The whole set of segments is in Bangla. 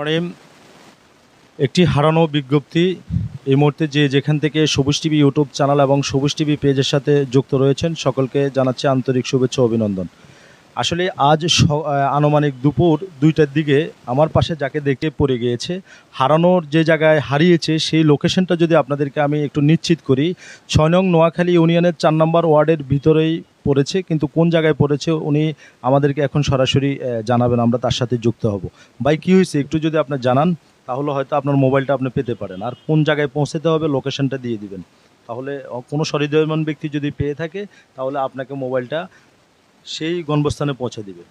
প্রেম একটি হারানো বিজ্ঞপ্তি এই মুহূর্তে যে যেখান থেকে সবুজ টিভি ইউটিউব চ্যানেল এবং সবুজ টিভি পেজের সাথে যুক্ত রয়েছেন, সকলকে জানাচ্ছি আন্তরিক শুভেচ্ছা অভিনন্দন। আসলে আজ আনুমানিক দুপুর দুইটার দিকে আমার পাশে যাকে দেখতে পড়ে গিয়েছে, হারানোর যে জায়গায় হারিয়েছে সেই লোকেশনটা যদি আপনাদেরকে আমি একটু নিশ্চিত করি, ছয় নং নোয়াখালী ইউনিয়নের চার নম্বর ওয়ার্ডের ভিতরেই পড়েছে, কিন্তু কোন জায়গায় পড়েছে উনি আমাদেরকে এখন সরাসরি জানাবেন, আমরা তার সাথে যুক্ত হব। ভাই, কী হয়েছে? একটু যদি আপনি জানান, তাহলে হয়তো আপনার মোবাইলটা আপনি পেতে পারেন। আর কোন জায়গায় পৌঁছাতে হবে, লোকেশনটা দিয়ে দিবেন। তাহলে কোনো সরিদয়মান ব্যক্তি যদি পেয়ে থাকে, তাহলে আপনাকে মোবাইলটা সেই গণবস্থানে পৌঁছে দিবে।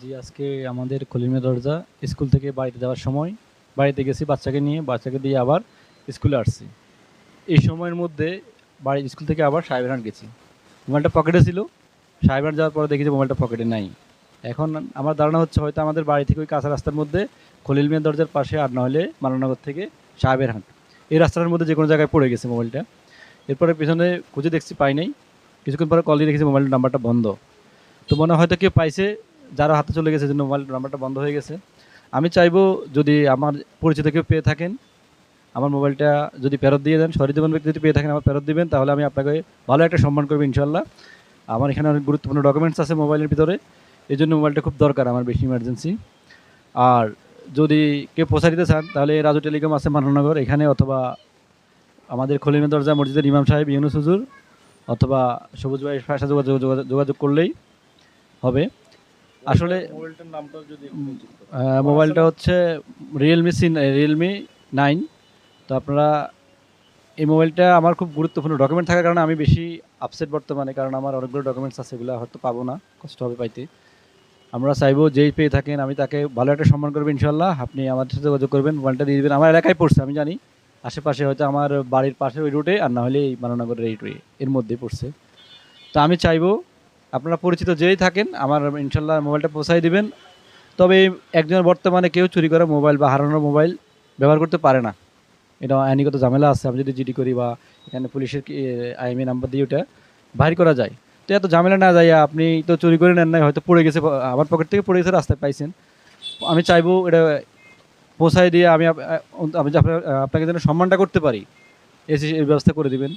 জি, আজকে আমাদের কলিমে দরজা স্কুল থেকে বাড়িতে যাওয়ার সময়, বাড়িতে গেছি বাচ্চাকে নিয়ে, বাচ্চাকে দিয়ে আবার স্কুলে আসছি। এই সময়ের মধ্যে বাড়ি স্কুল থেকে আবার সাহেবহাট গেছি। মোবাইলটা পকেটে ছিল। সাহেবহাট যাওয়ার পরে দেখি যে মোবাইলটা পকেটে নাই। এখন আমার ধারণা হচ্ছে হয়তো আমাদের বাড়ি থেকে ওই কাঁচা রাস্তার মধ্যে খলিল মিয়া দরজার পাশে আর না হলে মালানগর থেকে সাহেবের হাট। এই রাস্তাটার মধ্যে যে কোনো জায়গায় পড়ে গেছে মোবাইলটা। এরপরে পিছনে খুঁজে দেখছি পাই নাই। কিছুক্ষণ পরে কল দিয়ে দেখেছি মোবাইলের নাম্বারটা বন্ধ। তো মনে হয়তো কেউ পাইছে, যারা হাতে চলে গেছে জন্য মোবাইল নাম্বারটা বন্ধ হয়ে গেছে। আমি চাইব যদি আমার পরিচিত কেউ পেয়ে থাকেন আমার মোবাইলটা যদি ফেরত দিয়ে দেন সরি দেবেন ব্যক্তি যদি পেয়ে থাকেন আমার ফেরত দিবেন তাহলে আমি আপনাকে ভালো একটা সম্মান করব ইনশাল্লাহ আমার এখানে অনেক গুরুত্বপূর্ণ ডকুমেন্টস আছে মোবাইলের ভিতরে। এই জন্য মোবাইলটা খুব দরকার আমার বেশি ইমার্জেন্সি আর যদি কেউ পৌঁছা দিতে চান তাহলে রাজু টেলিকম আছে মাননগর। এখানে অথবা আমাদের খলিমে দরজা মসজিদের ইমাম সাহেব ইউনুস হুজুর অথবা সবুজ ভাইয়ের সাথে যোগাযোগ যোগাযোগ- করলেই হবে। আসলে মোবাইলটার নামটা যদি মোবাইলটা হচ্ছে রিয়েলমি সি রিয়েলমি নাইন তো আপনারা এই মোবাইলটা আমার খুব গুরুত্বপূর্ণ ডকুমেন্ট থাকার কারণে আমি বেশি আপসেট বর্তমানে, কারণ আমার অনেকগুলো ডকুমেন্টস আছে, এগুলো হয়তো পাবো না, কষ্ট হবে পাইতে। আমরা চাইব যেই পেয়ে থাকেন, আমি তাকে ভালো একটা সম্মান করব ইনশাল্লাহ আপনি আমার সাথে যোগাযোগ করবেন, মোবাইলটা দিয়ে দেবেন। আমার এলাকায় পড়ছে, আমি জানি। আশেপাশে হয়তো আমার বাড়ির পাশে ওই রুটে আর না হলে এই মাননগরের এই রুটে এর মধ্যেই পড়ছে। তো আমি চাইব আপনারা পরিচিত যেই থাকেন, আমার ইনশাল্লাহ মোবাইলটা পৌঁছাই দিবেন। তবে একজনের বর্তমানে কেউ চুরি করা মোবাইল বা হারানোর মোবাইল ব্যবহার করতে পারে না। এটা আইনিগত ঝামেলা আছে, আমি যদি জিডি করি বা এখানে পুলিশের আইএমএ নাম্বার দিয়ে ওটা বাহির করা যায়। তো এত ঝামেলা না যায় আপনি তো চুরি করে নেন নাই, হয়তো পড়ে গেছে, আমার পকেট থেকে পড়ে গেছে রাস্তায়, পাইছেন। আমি চাইব এটা পৌঁছায় দিয়ে আমি আমি আপনাকে যেন সম্মানটা করতে পারি, এসে এই ব্যবস্থা করে দিবেন।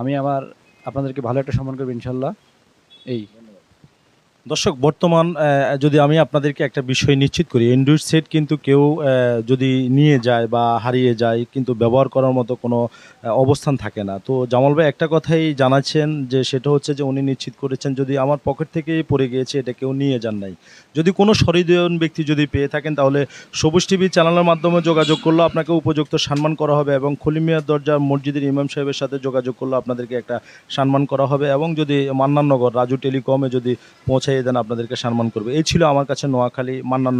আমি আমার, আপনাদেরকে ভালো একটা সম্মান করব, ইনশাল্লাহ। এই। দর্শক, বর্তমান যদি আমি আপনাদেরকে একটা বিষয় নিশ্চিত করি অ্যান্ড্রয়েড সেট কিন্তু কেউ যদি নিয়ে যায় বা হারিয়ে যায়, কিন্তু ব্যবহার করার মতো কোনো অবস্থান থাকে না। তো জামাল ভাই একটা কথাই জানাচ্ছেন যে, সেটা হচ্ছে যে, উনি নিশ্চিত করেছেন, যদি আমার পকেট থেকেই পড়ে গিয়েছে, এটা কেউ নিয়ে যান নাই। যদি কোনো সরিদয়ন ব্যক্তি যদি পেয়ে থাকেন, তাহলে সবুজ টিভি চ্যানেলের মাধ্যমে যোগাযোগ করলে আপনাকে উপযুক্ত সম্মান করা হবে এবং খলিমিয়া দরজা মসজিদের ইমাম সাহেবের সাথে যোগাযোগ করলে আপনাদেরকে একটা সম্মান করা হবে এবং যদি মান্নাননগর রাজু টেলিকমে যদি পৌঁছাইয়ে দেন আপনাদেরকে সম্মান করবে। এই ছিল আমার কাছে নোয়াখালী মান্নাননগর